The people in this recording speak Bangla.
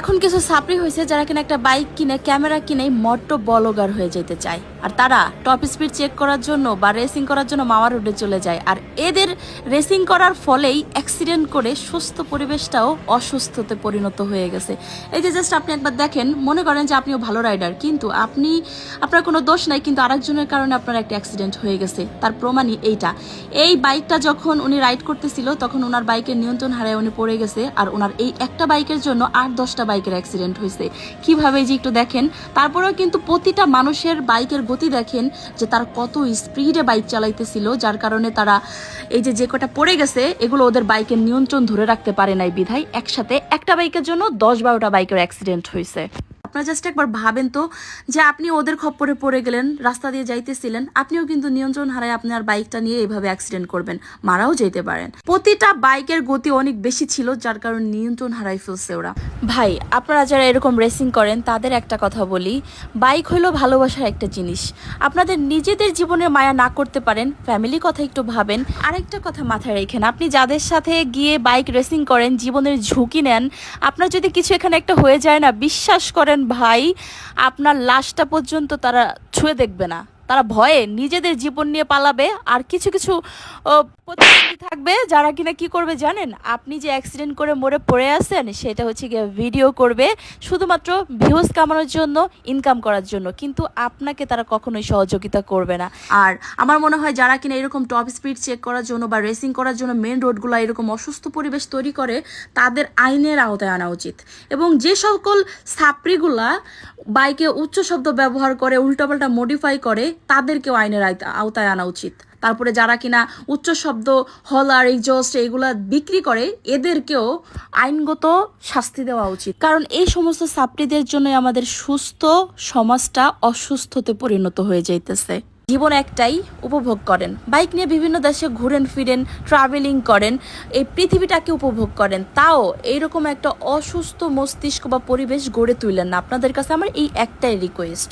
এখন কিছু সাপড়ি হয়েছে যারা কিনা একটা বাইক কিনে, ক্যামেরা কিনে মট্ট বলগার হয়ে যেতে চায়। আর তারা টপ স্পিড চেক করার জন্য বা রেসিং করার জন্য মামা রোডে চলে যায়। আর এদের রেসিং করার ফলেই অ্যাক্সিডেন্ট করে সুস্থ পরিবেশটাও অসুস্থতে পরিণত হয়ে গেছে। এই যে জাস্ট আপনি একবার দেখেন, মনে করেন যে আপনিও ভালো রাইডার কিন্তু আপনি, আপনার কোনো দোষ নাই, কিন্তু আরেকজনের কারণে আপনার একটা অ্যাক্সিডেন্ট হয়ে গেছে। তার প্রমাণই এইটা। এই বাইকটা যখন উনি রাইড করতেছিল, তখন ওনার বাইকের নিয়ন্ত্রণ হারায় উনি পড়ে গেছে। আর ওনার এই একটা বাইকের জন্য আট দশটা বাইকের অ্যাক্সিডেন্ট হয়েছে। কীভাবে যে একটু দেখেন, তারপরেও কিন্তু প্রতিটা মানুষের বাইকের গতি দেখেন যে তার কত স্পিডে বাইক চালাইতেছিল, যার কারণে তারা এই যে যে কটা পড়ে গেছে, এগুলো ওদের বাইকের নিয়ন্ত্রণ ধরে রাখতে পারে নাই বিধায় একসাথে একটা বাইকের জন্য দশ বারোটা বাইকের অ্যাক্সিডেন্ট হয়েছে। আপনারা জাস্ট একবার ভাবেন তো যে আপনি ওদের খপ্পরে পড়ে গেলেন, রাস্তা দিয়ে যাইতেছিলেন, আপনিও কিন্তু নিয়ন্ত্রণ হারায় আপনার বাইকটা নিয়ে এইভাবে অ্যাক্সিডেন্ট করবেন, মারাও যেতে পারেন। প্রতিটা বাইকের গতি অনেক বেশি ছিল, যার কারণে নিয়ন্ত্রণ হারাই ফেলছে ওরা। ভাই, আপনারা যারা এরকম রেসিং করেন, তাদের একটা কথা বলি বাইক হলো ভালোবাসার একটা জিনিস। আপনাদের নিজেদের জীবনের মায়া না করতে পারেন ফ্যামিলি কথা একটু ভাবেন। আরেকটা কথা মাথায় রেখেন, আপনি যাদের সাথে গিয়ে বাইক রেসিং করেন, জীবনের ঝুঁকি নেন, আপনার যদি কিছু এখানে একটা হয়ে যায় না, বিশ্বাস করেন ভাই আপনার লাশটা পর্যন্ত তারা ছুঁয়ে দেখবে না। তারা ভয়ে নিজেদের জীবন নিয়ে পালাবে আর কিছু কিছু ও, প্রতিবন্ধী থাকবে যারা কিনা কি করবে জানেন? আপনি যে অ্যাক্সিডেন্ট করে মরে পড়ে আছেন সেটা হচ্ছে গিয়ে ভিডিও করবে শুধুমাত্র ভিউজ কামানোর জন্য ইনকাম করার জন্য। কিন্তু আপনাকে তারা কখনোই সহযোগিতা করবে না। আর আমার মনে হয় যারা কিনা এরকম টপ স্পিড চেক করার জন্য বা রেসিং করার জন্য মেন রোডগুলো এরকম অসুস্থ পরিবেশ তৈরি করে তাদের আইনের আওতায় আনা উচিত। এবং যে সকল ছাত্রীগুলা বাইকে উচ্চ শব্দ ব্যবহার করে উল্টাপাল্টা মডিফাই করে তাদেরকেও আইনের আওতায় আনা উচিত। তারপরে যারা কিনা উচ্চ শব্দ হলার এক্সস্ট এগুলা বিক্রি করে, এদেরকেও আইনগত শাস্তি দেওয়া উচিত। কারণ এই সমস্ত ছাত্রীদের জন্য আমাদের সুস্থ সমাজটা অসুস্থতে পরিণত হয়ে যাইতেছে। জীবন একটাই উপভোগ করেন। বাইক নিয়ে বিভিন্ন দেশে ঘুরেন, ফিরেন ট্রাভেলিং করেন, এই পৃথিবীটাকে উপভোগ করেন। তাও এইরকম একটা অসুস্থ মস্তিষ্ক বা পরিবেশ গড়ে তুললেন না। আপনাদের কাছে আমার এই একটাই রিকোয়েস্ট